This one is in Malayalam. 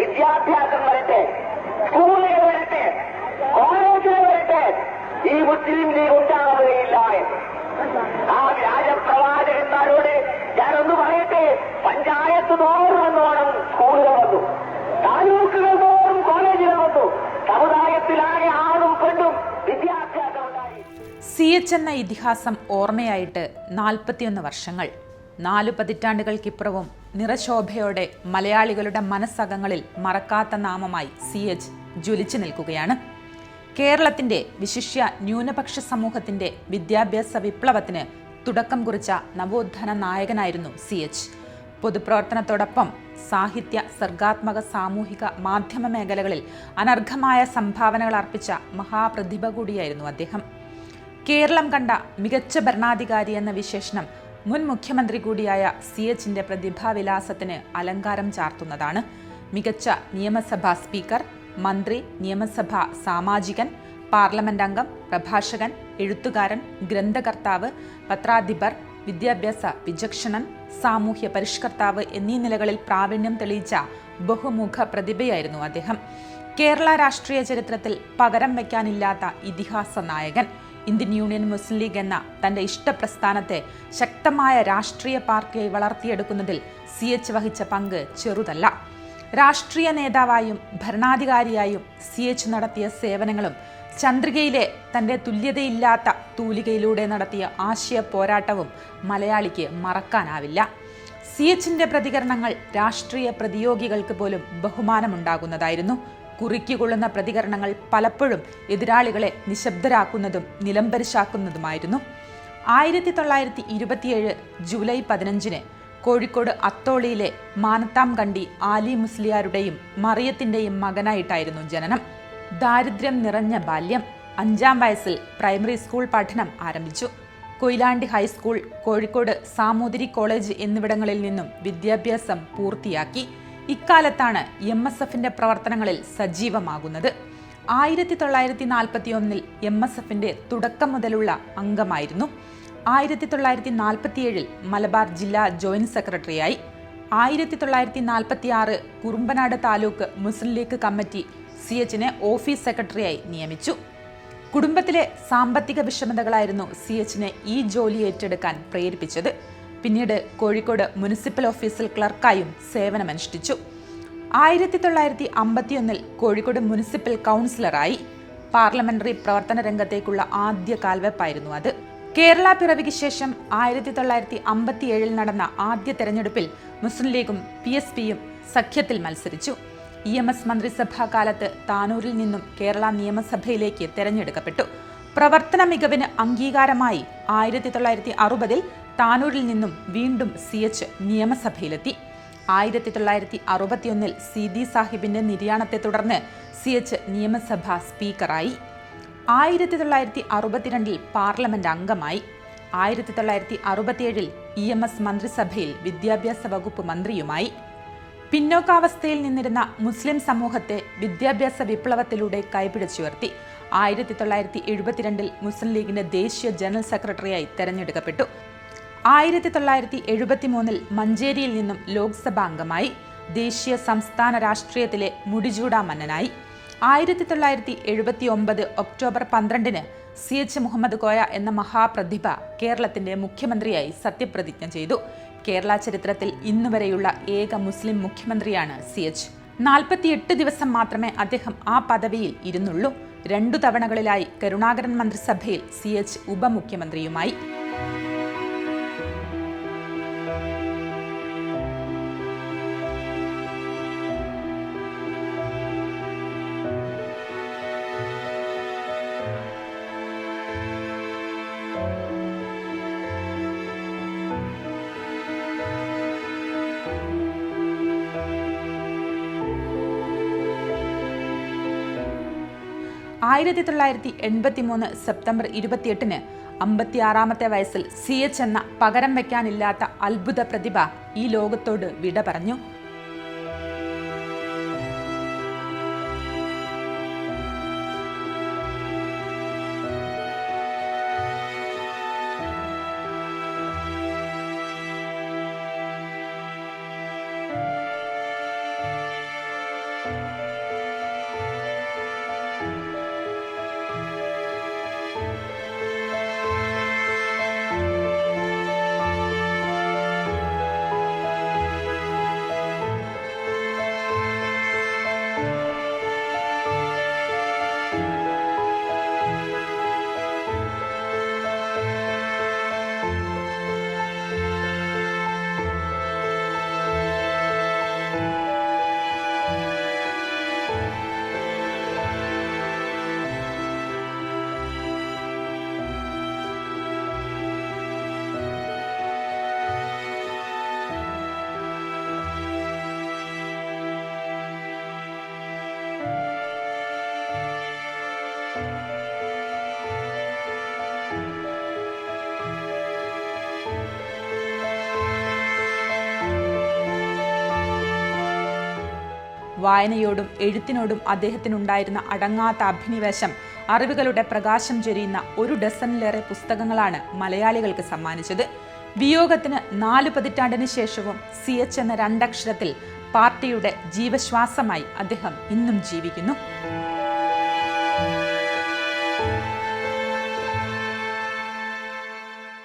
വിദ്യാഭ്യാസം വരട്ടെ സ്കൂളുകൾ വരട്ടെ കോളേജുകൾ വരട്ടെ ഈ മുസ്ലിം ലീഗ് ഉണ്ടാവുകയില്ല. ആ വ്യാജപ്രവാചകന്മാരോട് ഞാനൊന്ന് പറയട്ടെ പഞ്ചായത്ത് തോറും എന്നോണം സ്കൂളുകൾ വന്നു. താലൂക്കുകൾ തോറും കോളേജുകൾ വന്നു. സമുദായത്തിലാകെ ആണും പെണ്ണും വിദ്യാഭ്യാസം സി എച്ച് എന്ന ഇതിഹാസം ഓർമ്മയായിട്ട് നാൽപ്പത്തിയൊന്ന് വർഷങ്ങൾ. നാലു പതിറ്റാണ്ടുകൾക്കിപ്പുറവും നിറശോഭയോടെ മലയാളികളുടെ മനസ്സകങ്ങളിൽ മറക്കാത്ത നാമമായി സി എച്ച് ജ്വലിച്ചു നിൽക്കുകയാണ്. കേരളത്തിന്റെ വിശിഷ്യ ന്യൂനപക്ഷ സമൂഹത്തിന്റെ വിദ്യാഭ്യാസ വിപ്ലവത്തിന് തുടക്കം കുറിച്ച നവോത്ഥാന നായകനായിരുന്നു സി എച്ച്. പൊതുപ്രവർത്തനത്തോടൊപ്പം സാഹിത്യ സർഗാത്മക സാമൂഹിക മാധ്യമ മേഖലകളിൽ അനർഘമായ സംഭാവനകൾ അർപ്പിച്ച മഹാപ്രതിഭ കൂടിയായിരുന്നു അദ്ദേഹം. കേരളം കണ്ട മികച്ച ഭരണാധികാരി എന്ന വിശേഷണം മുൻ മുഖ്യമന്ത്രി കൂടിയായ സി എച്ചിന്റെ പ്രതിഭാവിലാസത്തിന് അലങ്കാരം ചാർത്തുന്നതാണ്. മികച്ച നിയമസഭാ സ്പീക്കർ മന്ത്രി നിയമസഭാ സാമാജികൻ പാർലമെന്റ് അംഗം പ്രഭാഷകൻ എഴുത്തുകാരൻ ഗ്രന്ഥകർത്താവ് പത്രാധിപർ വിദ്യാഭ്യാസ വിചക്ഷണൻ സാമൂഹ്യ പരിഷ്കർത്താവ് എന്നീ നിലകളിൽ പ്രാവീണ്യം തെളിയിച്ച ബഹുമുഖ പ്രതിഭയായിരുന്നു അദ്ദേഹം. കേരള രാഷ്ട്രീയ ചരിത്രത്തിൽ പകരം വയ്ക്കാനില്ലാത്ത ഇതിഹാസ നായകൻ. ഇന്ത്യൻ യൂണിയൻ മുസ്ലിം ലീഗ് എന്ന തന്റെ ഇഷ്ടപ്രസ്ഥാനത്തെ ശക്തമായ രാഷ്ട്രീയ പാർട്ടിയായി വളർത്തിയെടുക്കുന്നതിൽ സി എച്ച് വഹിച്ച പങ്ക് ചെറുതല്ല. രാഷ്ട്രീയ നേതാവായും ഭരണാധികാരിയായും സി എച്ച് നടത്തിയ സേവനങ്ങളും ചന്ദ്രികയിലെ തന്റെ തുല്യതയില്ലാത്ത തൂലികയിലൂടെ നടത്തിയ ആശയ പോരാട്ടവും മലയാളിക്ക് മറക്കാനാവില്ല. സി എച്ചിന്റെ പ്രതികരണങ്ങൾ രാഷ്ട്രീയ പ്രതിയോഗികൾക്ക് പോലും ബഹുമാനമുണ്ടാകുന്നതായിരുന്നു. കുറിക്കുകൊള്ളുന്ന പ്രതികരണങ്ങൾ പലപ്പോഴും എതിരാളികളെ നിശബ്ദരാക്കുന്നതും നിലംപരിശാക്കുന്നതുമായിരുന്നു. ആയിരത്തി തൊള്ളായിരത്തി ഇരുപത്തിയേഴ് ജൂലൈ പതിനഞ്ചിന് കോഴിക്കോട് അത്തോളിയിലെ മാനത്താം കണ്ടി ആലി മുസ്ലിയാരുടെയും മറിയത്തിന്റെയും മകനായിട്ടായിരുന്നു ജനനം. ദാരിദ്ര്യം നിറഞ്ഞ ബാല്യം അഞ്ചാം വയസ്സിൽ പ്രൈമറി സ്കൂൾ പഠനം ആരംഭിച്ചു. Koyilandy high school Kozhikode Samoothiri college എന്നിവിടങ്ങളിൽ നിന്നും വിദ്യാഭ്യാസം പൂർത്തിയാക്കി. ഇക്കാലത്താണ് എം എസ് എഫിന്റെ പ്രവർത്തനങ്ങളിൽ സജീവമാകുന്നത്. ആയിരത്തി തൊള്ളായിരത്തി നാൽപ്പത്തി ഒന്നിൽ എം എസ് എഫിന്റെ തുടക്കം മുതലുള്ള അംഗമായിരുന്നു. ആയിരത്തി തൊള്ളായിരത്തി നാൽപ്പത്തിയേഴിൽ മലബാർ ജില്ലാ ജോയിന്റ് സെക്രട്ടറിയായി. ആയിരത്തി തൊള്ളായിരത്തി നാൽപ്പത്തി ആറ് Kurumbanad taluk Muslim League committee C എച്ചിനെ office സെക്രട്ടറിയായി നിയമിച്ചു. കുടുംബത്തിലെ സാമ്പത്തിക വിഷമതകളായിരുന്നു സി എച്ചിനെ ഈ ജോലി ഏറ്റെടുക്കാൻ പ്രേരിപ്പിച്ചത്. പിന്നീട് കോഴിക്കോട് മുനിസിപ്പൽ ഓഫീസിൽ ക്ലർക്കായും സേവനമനുഷ്ഠിച്ചു. ആയിരത്തി തൊള്ളായിരത്തി അമ്പത്തിയൊന്നിൽ കോഴിക്കോട് മുനിസിപ്പൽ കൗൺസിലറായി പാർലമെന്ററി പ്രവർത്തന രംഗത്തേക്കുള്ള ആദ്യ കാൽവെപ്പായിരുന്നു അത്. കേരള പിറവിക്ക് ശേഷം ആയിരത്തി തൊള്ളായിരത്തി അമ്പത്തിയേഴിൽ നടന്ന ആദ്യ തെരഞ്ഞെടുപ്പിൽ മുസ്ലിം ലീഗും പി എസ് പിയും സഖ്യത്തിൽ മത്സരിച്ചു. ഇ എം എസ് മന്ത്രിസഭാ കാലത്ത് താനൂരിൽ നിന്നും കേരള നിയമസഭയിലേക്ക് തെരഞ്ഞെടുക്കപ്പെട്ടു. പ്രവർത്തന മികവിന് അംഗീകാരമായി ആയിരത്തി തൊള്ളായിരത്തി അറുപതിൽ താനൂരിൽ നിന്നും വീണ്ടും സി എച്ച് നിയമസഭയിലെത്തി. ആയിരത്തി തൊള്ളായിരത്തി അറുപത്തിയൊന്നിൽ സി ഡി സാഹിബിന്റെ നിര്യാണത്തെ തുടർന്ന് സി എച്ച് നിയമസഭാ സ്പീക്കറായി. ആയിരത്തി തൊള്ളായിരത്തി അറുപത്തിരണ്ടിൽ പാർലമെന്റ് അംഗമായി. ആയിരത്തി തൊള്ളായിരത്തി അറുപത്തിയേഴിൽ ഇ എം എസ് മന്ത്രിസഭയിൽ വിദ്യാഭ്യാസ വകുപ്പ് മന്ത്രിയുമായി. പിന്നോക്കാവസ്ഥയിൽ നിന്നിരുന്ന മുസ്ലിം സമൂഹത്തെ വിദ്യാഭ്യാസ വിപ്ലവത്തിലൂടെ കൈപിടിച്ചുയർത്തി. ആയിരത്തി തൊള്ളായിരത്തി എഴുപത്തിരണ്ടിൽ മുസ്ലിം ലീഗിന്റെ ദേശീയ ജനറൽ സെക്രട്ടറിയായി തെരഞ്ഞെടുക്കപ്പെട്ടു. ആയിരത്തി തൊള്ളായിരത്തി എഴുപത്തി മൂന്നിൽ മഞ്ചേരിയിൽ നിന്നും ലോക്സഭാ അംഗമായി ദേശീയ സംസ്ഥാന രാഷ്ട്രീയത്തിലെ മുടിചൂടാ മന്നനായി. ആയിരത്തി തൊള്ളായിരത്തി എഴുപത്തി ഒമ്പത് ഒക്ടോബർ പന്ത്രണ്ടിന് സി എച്ച് മുഹമ്മദ് കോയ എന്ന മഹാപ്രതിഭ കേരളത്തിന്റെ മുഖ്യമന്ത്രിയായി സത്യപ്രതിജ്ഞ ചെയ്തു. കേരള ചരിത്രത്തിൽ ഇന്നുവരെയുള്ള ഏക മുസ്ലിം മുഖ്യമന്ത്രിയാണ് സി എച്ച്. നാൽപ്പത്തിയെട്ട് ദിവസം മാത്രമേ അദ്ദേഹം ആ പദവിയിൽ ഇരുന്നുള്ളൂ. രണ്ടു തവണകളിലായി കരുണാകരൻ മന്ത്രിസഭയിൽ സി എച്ച് ഉപമുഖ്യമന്ത്രിയുമായി. ആയിരത്തി തൊള്ളായിരത്തി എൺപത്തി മൂന്ന് സെപ്റ്റംബർ ഇരുപത്തിയെട്ടിന് അമ്പത്തിയാറാമത്തെ വയസ്സിൽ സി എച്ച് എന്ന പകരം വയ്ക്കാനില്ലാത്ത അത്ഭുത പ്രതിഭ ഈ ലോകത്തോട് വിട പറഞ്ഞു. വായനയോടും എഴുത്തിനോടും അദ്ദേഹത്തിനുണ്ടായിരുന്ന അടങ്ങാത്ത അഭിനിവേശം അറിവുകളുടെ പ്രകാശം ചൊരിയുന്ന ഒരു ഡസനിലേറെ പുസ്തകങ്ങളാണ് മലയാളികൾക്ക് സമ്മാനിച്ചത്. വിയോഗത്തിന് നാല് പതിറ്റാണ്ടിന് ശേഷവും സി എച്ച് എന്ന രണ്ടക്ഷരത്തിൽ പാർട്ടിയുടെ ജീവശ്വാസമായി അദ്ദേഹം ഇന്നും ജീവിക്കുന്നു.